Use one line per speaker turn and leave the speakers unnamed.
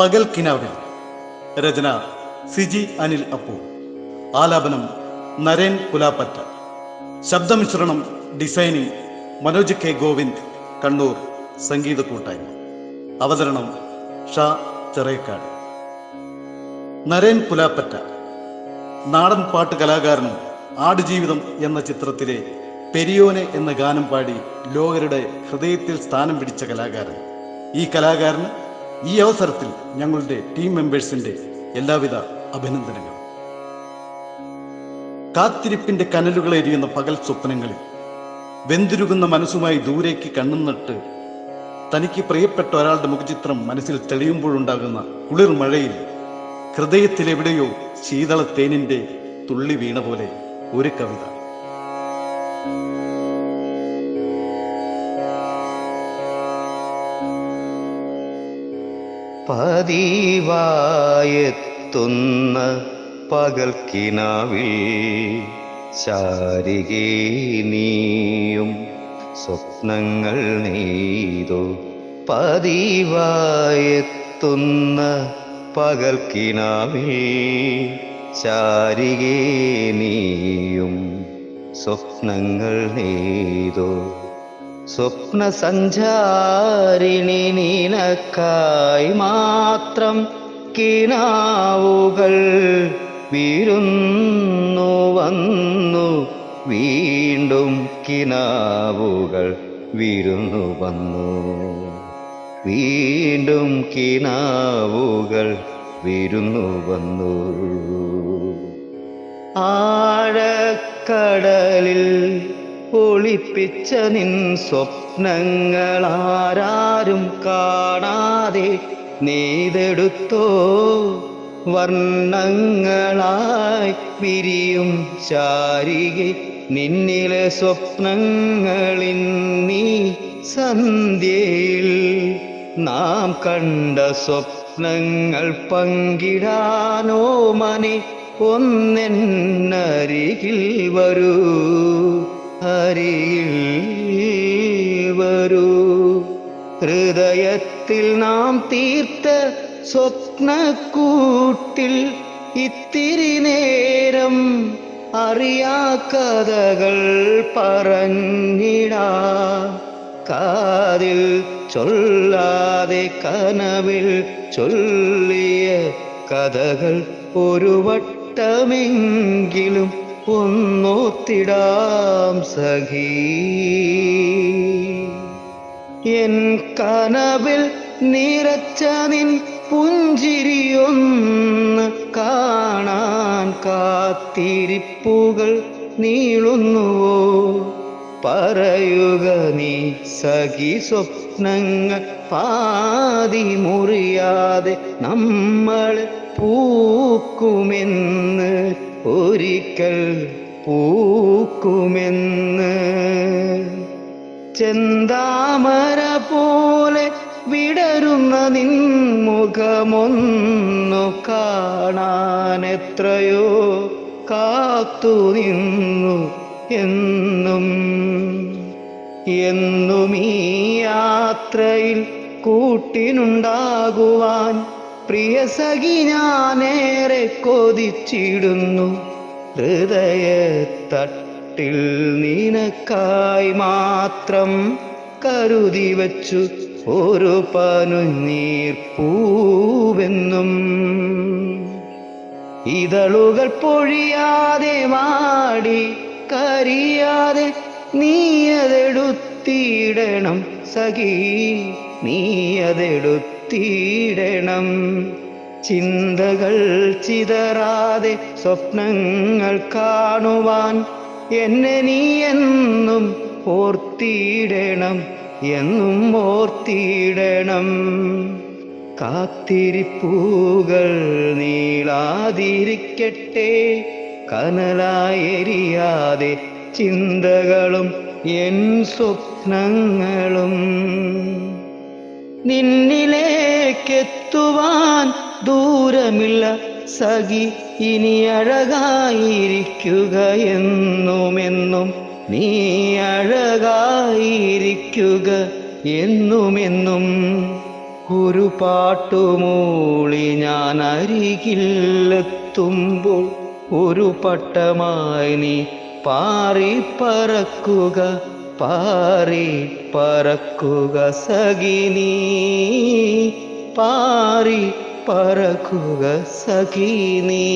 പകൽ കിനാവിൽ രചന സിജി അനിൽ അപ്പു. ആലാപനം നരേൻ കുലാപ്പറ്റ. ശബ്ദമിശ്രണം ഡിസൈനിങ് മനോജ് കെ ഗോവിന്ദ് കണ്ണൂർ സംഗീത കൂട്ടായ്മ. അവതരണം ഷാ ചെറേക്കാട്. നരേൻ പുലാപ്പറ്റ നാടൻ പാട്ട് കലാകാരനും ആടുജീവിതം എന്ന ചിത്രത്തിലെ പെരിയോനെ എന്ന ഗാനം പാടി ലോകരുടെ ഹൃദയത്തിൽ സ്ഥാനം പിടിച്ച കലാകാരൻ. ഈ കലാകാരന് ഈ അവസരത്തിൽ ഞങ്ങളുടെ ടീം മെമ്പേഴ്സിന്റെ എല്ലാവിധ അഭിനന്ദനങ്ങളും. കാത്തിരിപ്പിന്റെ കനലുകൾ എരിയുന്ന പകൽ സ്വപ്നങ്ങളിൽ വെന്തുരുകുന്ന മനസ്സുമായി ദൂരേക്ക് കണ്ണും നട്ട് തനിക്ക് പ്രിയപ്പെട്ട ഒരാളുടെ മുഖചിത്രം മനസ്സിൽ തെളിയുമ്പോഴുണ്ടാകുന്ന കുളിർ മഴയിൽ ഹൃദയത്തിലെവിടെയോ ശീതള തേനിന്റെ തുള്ളി വീണ പോലെ ഒരു കവിത.
പതിവായെത്തുന്ന പകൽക്കിനാവിൽ ശാരികേ നീയും സ്വപ്നങ്ങൾ നെയ്തു പതിവായെത്തുന്ന പകൽക്കിനാവിൽ ശാരികേ നീയും സ്വപ്നങ്ങൾ നെയ്തു സ്വപ്ന സഞ്ചാരിണി നിനക്കായി മാത്രം കിനാവുകൾ വീരുന്നു വന്നു വീണ്ടും കിനാവുകൾ വിരുന്നു വന്നു. വീണ്ടും കിനാവുകൾ വിരുന്നു വന്നു. ആഴക്കടലിൽ ഒളിപ്പിച്ച നിൻ സ്വപ്നങ്ങൾ ആരാരും കാണാതെ നെയ്തെടുത്തോ വർണങ്ങളായി വിരിയും ശാരികെ നിന്നിലെ സ്വപ്നങ്ങളിൽ നീ സന്ധ്യയിൽ നാം കണ്ട സ്വപ്നങ്ങൾ പങ്കിടാനോ മനെ ഒന്നെന്നരികിൽ വരൂ. അരികിൽ വരൂ ഹൃദയത്തിൽ നാം തീർത്ത സ്വപ്നക്കൂട്ടിൽ ഇത്തിരി നേരം അറിയാ കഥകൾ പറഞ്ഞിടാ കാതിൽ ചൊല്ലാതെ കനവിൽ ചൊല്ലിയ കഥകൾ ഒരു വട്ടമെങ്കിലും ഒന്നോത്തിടാം സഖീ. എൻ കനവിൽ നിറച്ച നിൻ പുഞ്ചിരിയൊന്ന് കാണാൻ കാത്തിരിപ്പുകൾ നീളുന്നുവോ? പറയുക നീ സഖി സ്വപ്നങ്ങൾ പാതി മുറിയാതെ നമ്മൾ പൂക്കുമെന്ന് ഒരിക്കൽ പൂക്കുമെന്ന്. ചെന്താമര പോലെ വിടരുന്ന നിൻ മുഖമൊന്നു കാണാൻ എത്രയോ കാത്തു നിന്നു എന്നും. എന്നും ഈ യാത്രയിൽ കൂട്ടിനുണ്ടാകുവാൻ പ്രിയ സഖി ഞാനേറെ കൊതിച്ചിടുന്നു. ഹൃദയത്തട്ടിൽ നിനക്കായി മാത്രം കരുതി വച്ചു ഒരു പനുനീർ പൂവെന്നും. ഇതളുകൾ പൊഴിയാതെ വാടി കരിയാതെ നീയതെടുത്തിടണം സഖി നീയതെടുത്തിടണം ചിന്തകൾ ചിതറാതെ സ്വപ്നങ്ങൾ കാണുവാൻ എന്നെ നീ എന്നും ഓർത്തിയിടണം എന്നും ഓർത്തിയിടണം കാത്തിരിപ്പൂകൾ നീളാതിരിക്കട്ടെ കനലായെരിയാതെ ചിന്തകളും എൻ സ്വപ്നങ്ങളും. നിന്നിലേക്കെത്തുവാൻ ദൂരമില്ല സഖി ഇനി അഴകായിരിക്കുകയെന്നുമെന്നും നീ അഴകായിരിക്കുക എന്നുമെന്നും. ഒരു പാട്ടുമൂളി ഞാൻ അരികിലെത്തുമ്പോൾ ഒരു പട്ടമായി നീ പാറി പറക്കുക പാറി പറക്കുക സഖിനി. പാറി പറക്കുക സഖിനി.